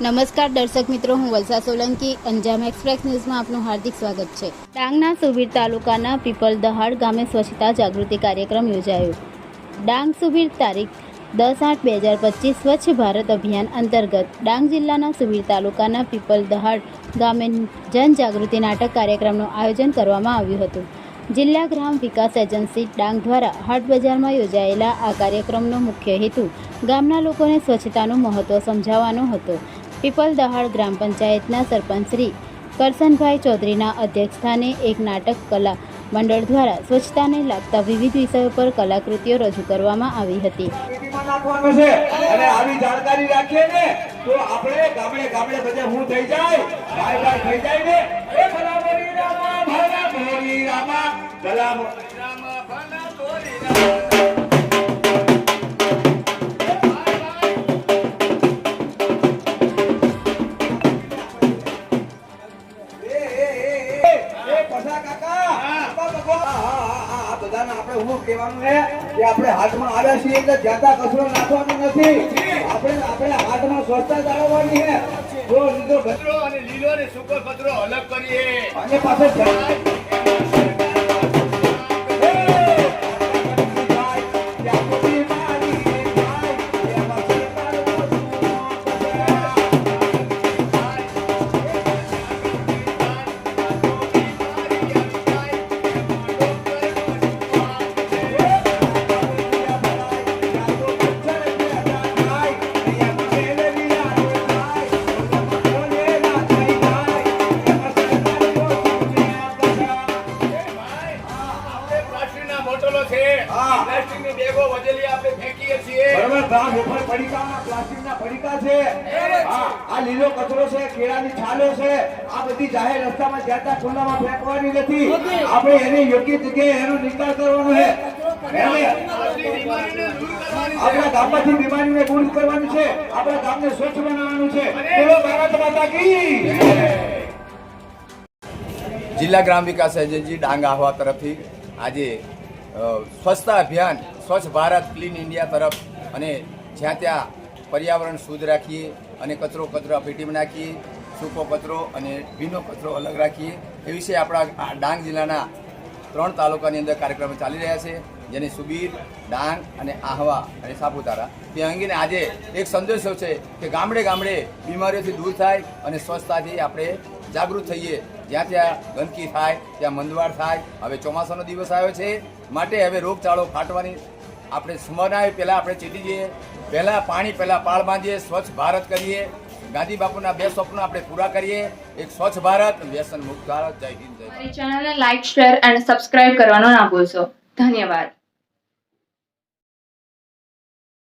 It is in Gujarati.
નમસ્કાર દર્શક મિત્રો, હું વલસા સોલંકી, અંજામ એક્સપ્રેસ ન્યૂઝમાં આપનું હાર્દિક સ્વાગત છે. ડાંગના સુબીર તાલુકાના પીપલ દહાડ ગામે સ્વચ્છતા જાગૃતિ કાર્યક્રમ યોજાયો. ડાંગ સુબીર તારીખ દસ આઠ બે હજાર પચીસ સ્વચ્છ ભારત અભિયાન અંતર્ગત ડાંગ જિલ્લાના સુબીર તાલુકાના પીપલ દહાડ ગામે જનજાગૃતિ નાટક કાર્યક્રમનું આયોજન કરવામાં આવ્યું હતું. જિલ્લા ગ્રામ વિકાસ એજન્સી ડાંગ દ્વારા હાટ બજારમાં યોજાયેલા આ કાર્યક્રમનો મુખ્ય હેતુ ગામના લોકોને સ્વચ્છતાનું મહત્ત્વ સમજાવવાનો હતો. પીપલ દહાડ ગ્રામ પંચાયતના સરપંચ શ્રી કરસનભાઈ ચૌધરીના અધ્યક્ષસ્થાને એક નાટક કલા મંડળ દ્વારા સ્વચ્છતાને લાગતા વિવિધ વિષયો પર કલાકૃતિઓ રજૂ કરવામાં આવી હતી. રામા રામા રામા રામા. આપણે હું કહેવાનું છે કે આપણે હાથમાં આવ્યા છીએ એટલે જ્યાંતા કચરો નાખવાનો નથી. આપણે આપણે હાથમાં સ્વચ્છતા જાળવવાની છે જો લીધો કચરો અને લીલો અને સૂકો કચરો અલગ કરીએ. અને પાછો પ્લાસ્ટિકના છે. હા. પ્લાસ્ટિકની બેગો વધેલી આપણે ફેંકીએ છીએ. બરાબર ભાગ ઉપર પડીકાના પ્લાસ્ટિકના પડીકા છે. હા આ લીલો કચરો છે કેળાની છાલો છે. આ બધી જાહેર રસ્તામાં જ્યાં ખુલ્લામાં ફેંકવાની નથી. આપણે એને યોગ્ય જગ્યાએ એનો નિકાલ કરવાનો છે. આપણી બીમારીને દૂર કરવાની આપણા ગામમાંથી બીમારીને દૂર કરવાની છે. આપણા ગામને સ્વચ્છ બનાવવાનું છે. બોલો ભારત માતા કી જિલ્લા ગ્રામ વિકાસ એજન્સી ડાંગ આહવા તરફથી આજે સ્વચ્છતા અભિયાન, સ્વચ્છ ભારત, ક્લીન ઇન્ડિયા તરફ અને જ્યાં ત્યાં પર્યાવરણ શુદ્ધ રાખીએ અને કચરો કચરો પેટીમાં નાખીએ, સૂકો કચરો અને ભીનો કચરો અલગ રાખીએ, એ વિશે આપણા ડાંગ જિલ્લાના ત્રણ તાલુકાની અંદર કાર્યક્રમો ચાલી રહ્યા છે, જેને સુબીર, ડાંગ અને આહવા અને સાપુતારા. તે અંગેને આજે એક સંદેશો છે કે ગામડે ગામડે બીમારીઓથી દૂર થાય અને સ્વચ્છતાથી આપણે જાગૃત થઈએ. જ્યાં ત્યાં ગંદકી થાય, ત્યાં મંદવાડ થાય. હવે ચોમાસાનો દિવસ આવ્યો છે. માટે હવે રોગચાળો ફાટવાની આપણે સમનાય પહેલાં આપણે ચીટી જઈએ. પહેલાં પાણી પહેલાં પાળ બાંધીએ, સ્વચ્છ ભારત કરીએ. ગાંધી બાપુના બે સ્વપ્નો આપણે પૂરા કરીએ. એક સ્વચ્છ ભારત, વ્યસન મુક્ત ભારત. જય હિન્દ, જય ચેનલને લાઈક શેર અને સબસ્ક્રાઇબ કરવાનો ના ભૂલશો. ધન્યવાદ.